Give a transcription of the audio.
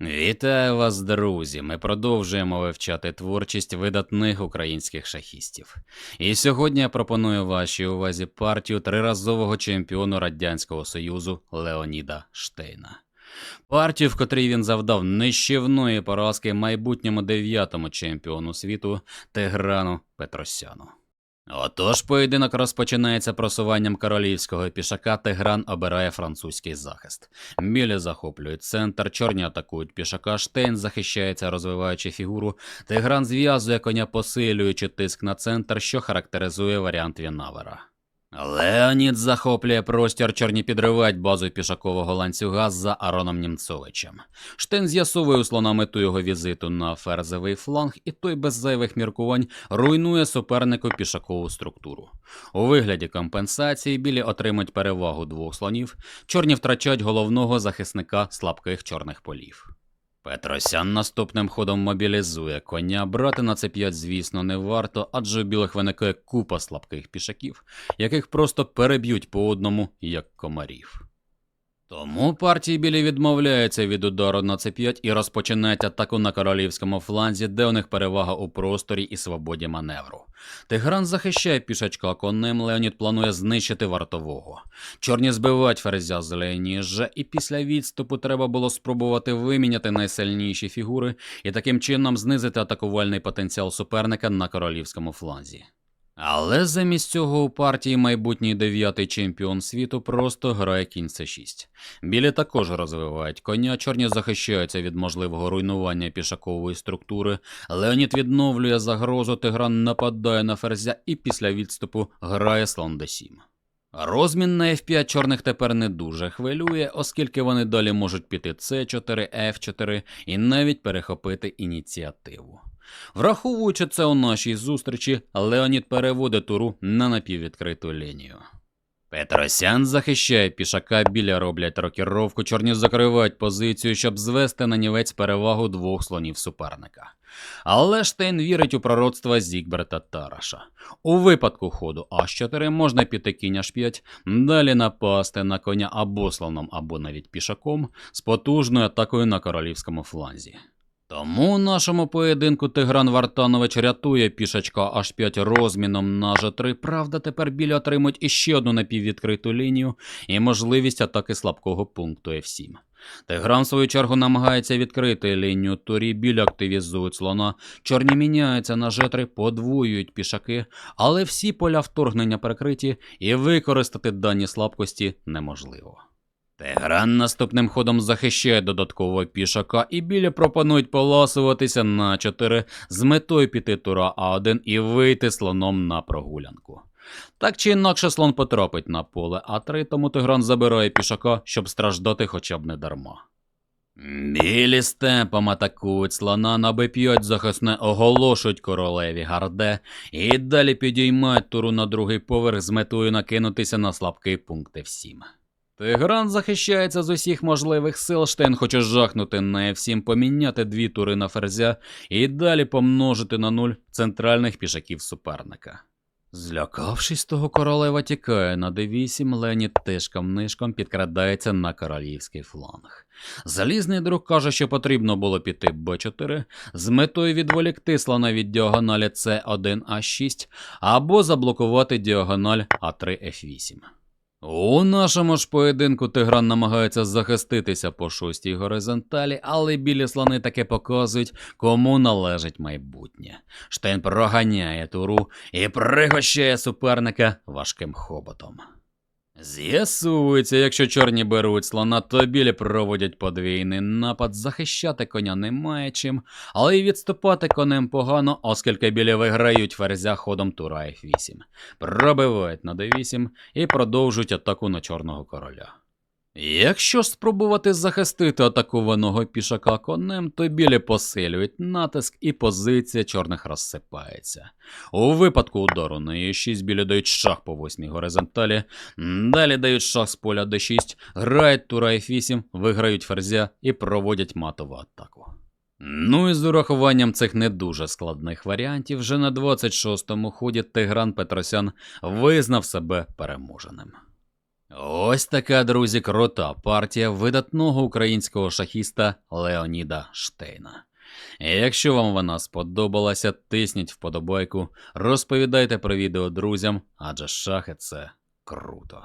Вітаю вас, друзі! Ми продовжуємо вивчати творчість видатних українських шахістів. І сьогодні я пропоную вашій увазі партію триразового чемпіону Радянського Союзу Леоніда Штейна. Партію, в котрій він завдав нищівної поразки майбутньому дев'ятому чемпіону світу Тиграну Петросяну. Отож, поєдинок розпочинається просуванням королівського пішака. Тигран обирає французький захист. Мілі захоплюють центр, чорні атакують пішака. Штейн захищається, розвиваючи фігуру. Тигран зв'язує коня, посилюючи тиск на центр, що характеризує варіант Вінавера. Леонід захоплює простір, чорні підривають базу пішакового ланцюга за Ароном Німцовичем. Штейн з'ясовує слона мету його візиту на ферзевий фланг, і той без зайвих міркувань руйнує супернику пішакову структуру. У вигляді компенсації білі отримують перевагу двох слонів, чорні втрачають головного захисника слабких чорних полів. Петросян наступним ходом мобілізує коня. Брати на це 5 звісно, не варто, адже у білих виникає купа слабких пішаків, яких просто переб'ють по одному, як комарів. Тому партії білі відмовляються від удару на c5 і розпочинають атаку на королівському фланзі, де у них перевага у просторі і свободі маневру. Тигран захищає пішачка конем, Леонід планує знищити вартового. Чорні збивають ферзя з Ж, і після відступу треба було спробувати виміняти найсильніші фігури і таким чином знизити атакувальний потенціал суперника на королівському фланзі. Але замість цього у партії майбутній дев'ятий чемпіон світу просто грає кінь С6. Білі також розвивають коня, чорні захищаються від можливого руйнування пішакової структури. Леонід відновлює загрозу, Тигран нападає на ферзя і після відступу грає слон d7. Розмін на F5 чорних тепер не дуже хвилює, оскільки вони далі можуть піти C4, F4 і навіть перехопити ініціативу. Враховуючи це у нашій зустрічі, Леонід переводить туру на напіввідкриту лінію. Петросян захищає пішака, біля роблять рокіровку, чорні закривають позицію, щоб звести на нівець перевагу двох слонів суперника. Але Штейн вірить у пророцтва Зігберта Тараша. У випадку ходу А4 можна піти кінь H5, далі напасти на коня або слоном, або навіть пішаком з потужною атакою на королівському фланзі. Тому у нашому поєдинку Тигран Вартанович рятує пішачка H5 розміном на G3. Правда, тепер білі отримують іще одну напіввідкриту лінію і можливість атаки слабкого пункту F7. Тигран, в свою чергу, намагається відкрити лінію турі, білі активізують слона, чорні міняються на G3, подвоюють пішаки, але всі поля вторгнення перекриті і використати дані слабкості неможливо. Тигран наступним ходом захищає додаткового пішака, і білі пропонують поласуватися на 4 з метою піти тура А1 і вийти слоном на прогулянку. Так чи інакше слон потрапить на поле А3, тому Тигран забирає пішака, щоб страждати хоча б не дарма. Білі степом атакують слона на Б5 захисне оголошують королеві гарде і далі підіймають туру на другий поверх з метою накинутися на слабкий пункт F7. Тигран захищається з усіх можливих сил. Штейн хоче жахнути на F7, поміняти дві тури на ферзя і далі помножити на нуль центральних пішаків суперника. Злякавшись того, королева тікає на d8, Леонід тишком нишком підкрадається на королівський фланг. Залізний друг каже, що потрібно було піти b4 з метою відволікти слона від діагоналі c1 a6 або заблокувати діагональ a3 f8. У нашому ж поєдинку Тигран намагається захиститися по шостій горизонталі, але білі слони таки показують, кому належить майбутнє. Штейн проганяє туру і пригощає суперника важким хоботом. З'ясується, якщо чорні беруть слона, то білі проводять подвійний напад, захищати коня немає чим, але й відступати конем погано, оскільки білі виграють ферзя ходом тура F8, пробивають на d8 і продовжують атаку на чорного короля. Якщо ж спробувати захистити атакованого пішака конем, то білі посилюють натиск і позиція чорних розсипається. У випадку удару на Е6 білі дають шах по восьмій горизонталі, далі дають шах з поля d6, грають тура F8, виграють ферзя і проводять матову атаку. Ну і з урахуванням цих не дуже складних варіантів, вже на 26-му ході Тигран Петросян визнав себе переможеним. Ось така, друзі, крута партія видатного українського шахіста Леоніда Штейна. Якщо вам вона сподобалася, тисніть вподобайку, розповідайте про відео друзям, адже шахи це круто.